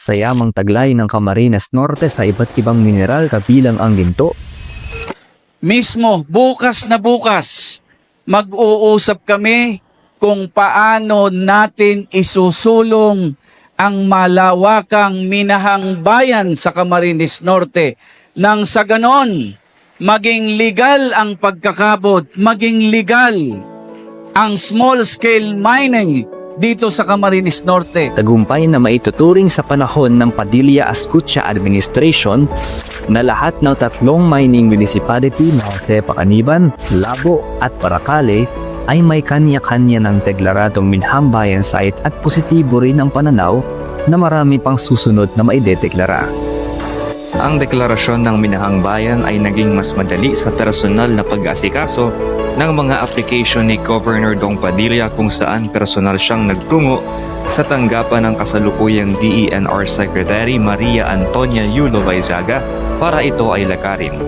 sa yamang taglay ng Camarines Norte sa iba't ibang mineral kabilang ang ginto, Mismo, bukas na bukas, mag-uusap kami kung paano natin isusulong ang malawakang minahang bayan sa Camarines Norte. Nang sa ganon maging legal ang pagkakabot, maging legal ang small scale mining dito sa Camarines Norte. tagumpay na maituturing sa panahon ng Padilla Ascucha Administration na lahat ng tatlong mining municipality na Jose Pacaniban, Labo at Paracale ay may kanya-kanya ng deklaradong minhambayan site at positibo rin ang pananaw na marami pang susunod na maidedeklara. Ang deklarasyon ng Minahang Bayan ay naging mas madali sa personal na pag-asikaso ng mga application ni Governor Dong Padilla kung saan personal siyang nagtungo sa tanggapan ng kasalukuyang DENR Secretary Maria Antonia Yulo Vaizaga para ito ay lakarin.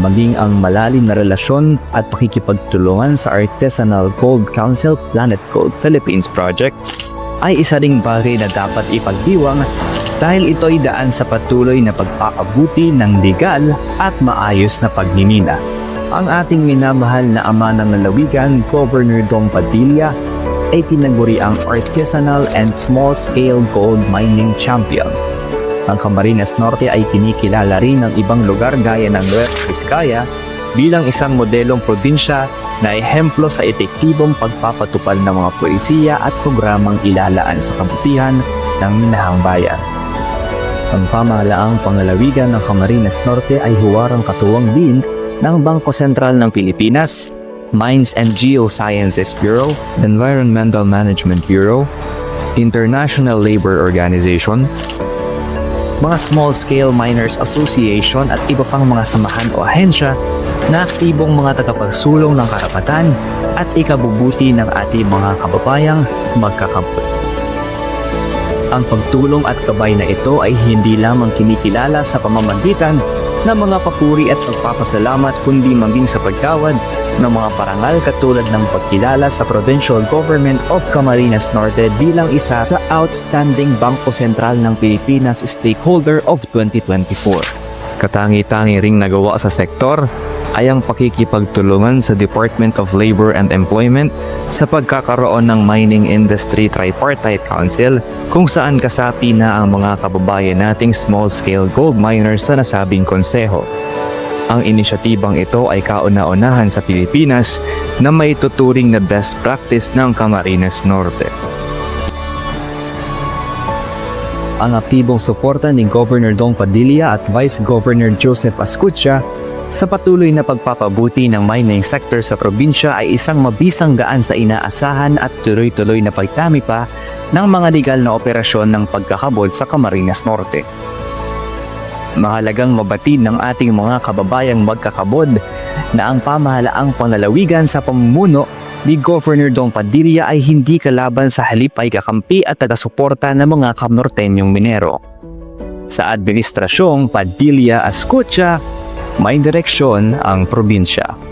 maging ang malalim na relasyon at pakikipagtulungan sa Artisanal Gold Council Planet Gold Philippines Project ay isa ring bagay na dapat ipagdiwang dahil ito'y daan sa patuloy na pagpakabuti ng legal at maayos na pagninina. Ang ating minamahal na ama ng lalawigan, Governor Dong Padilla, ay tinaguri ang Artisanal and Small Scale Gold Mining Champion. Ang Camarines Norte ay kinikilala rin ng ibang lugar gaya ng Nueva Vizcaya bilang isang modelong probinsya na ehemplo sa epektibong pagpapatupad ng mga polisiya at programang ilalaan sa kabutihan ng minahang bayan. Ang pamahalaang pangalawigan ng Camarines Norte ay huwarang katuwang din ng Bangko Sentral ng Pilipinas, Mines and Geosciences Bureau, Environmental Management Bureau, International Labor Organization, mga Small-Scale Miners Association at iba pang mga samahan o ahensya na aktibong mga tagapagsulong ng karapatan at ikabubuti ng ating mga kababayang magkakapit. Ang pagtulong at gabay na ito ay hindi lamang kinikilala sa pamamagitan ng mga papuri at pagpapasalamat kundi maging sa pagkawad ng mga parangal katulad ng pagkilala sa Provincial Government of Camarines Norte bilang isa sa Outstanding Bangko Sentral ng Pilipinas Stakeholder of 2024. Katangi-tangi ring nagawa sa sektor ay ang pakikipagtulungan sa Department of Labor and Employment sa pagkakaroon ng Mining Industry Tripartite Council kung saan kasapi na ang mga kababayan nating small-scale gold miners sa nasabing konseho. Ang inisyatibang ito ay kauna-unahan sa Pilipinas na may tuturing na best practice ng Camarines Norte. Ang aktibong suporta ni Governor Dong Padilla at Vice Governor Joseph Ascucha sa patuloy na pagpapabuti ng mining sector sa probinsya ay isang mabisang gaan sa inaasahan at tuloy-tuloy na pagtami pa ng mga legal na operasyon ng pagkakabol sa Camarines Norte. Mahalagang mabatid ng ating mga kababayang magkakabod na ang pamahalaang panlalawigan sa pamumuno ni Governor Dong Padilla ay hindi kalaban sa halip ay kakampi at taga-suporta ng mga kamnortenyong minero. Sa administrasyong Padilla Ascucha, may direksyon ang probinsya.